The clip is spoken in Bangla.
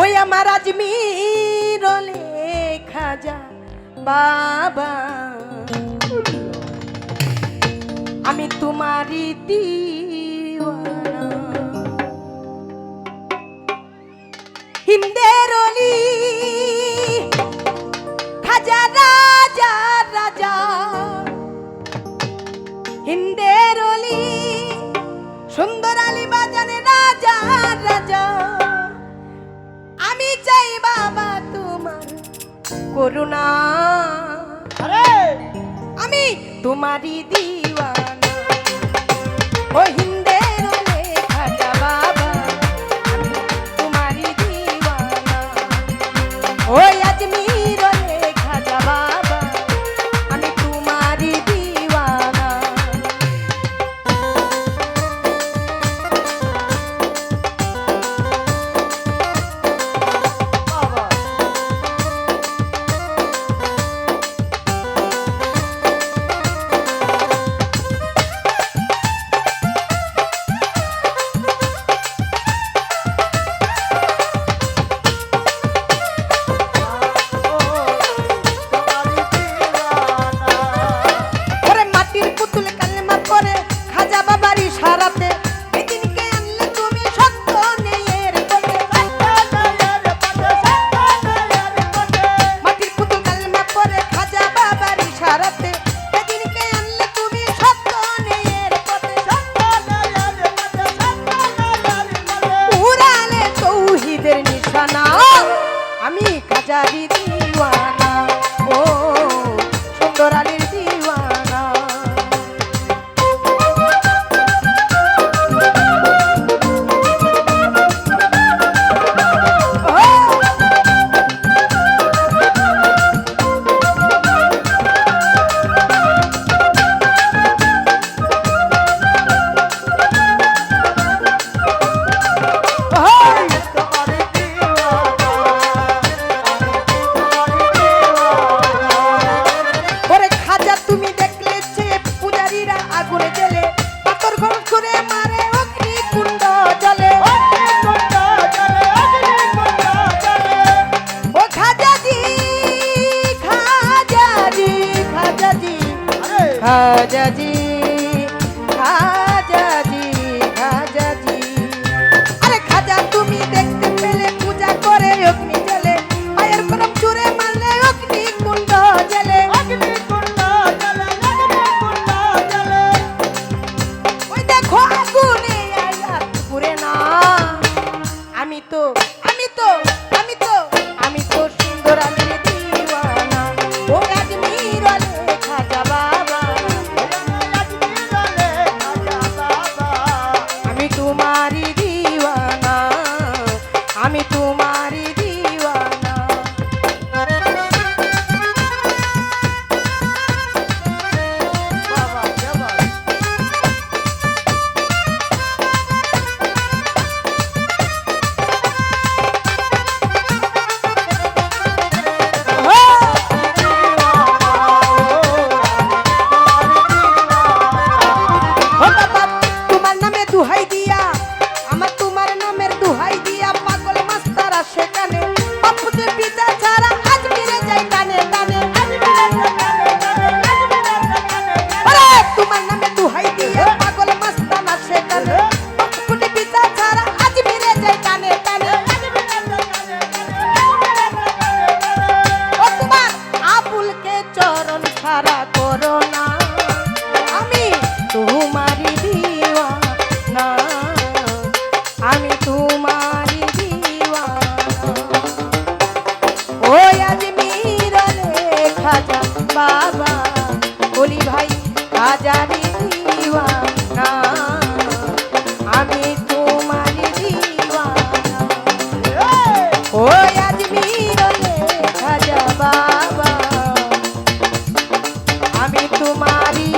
ওই আমার আজমির খাজা বাবা। আমি তোমার দিওয়ানা। হিন্দের অলি, খাজা রাজা রাজা। হিন্দের অলি, সুন্দর আলী বাজানে রাজা রাজা। চাই বাবা তোমার করুণা। আরে! আমি তোমারই দিওয়ানা। ওই হিন্দের লেখাটা জারি ভজজি তারা করো না। আমি তোমার আমি তোমারি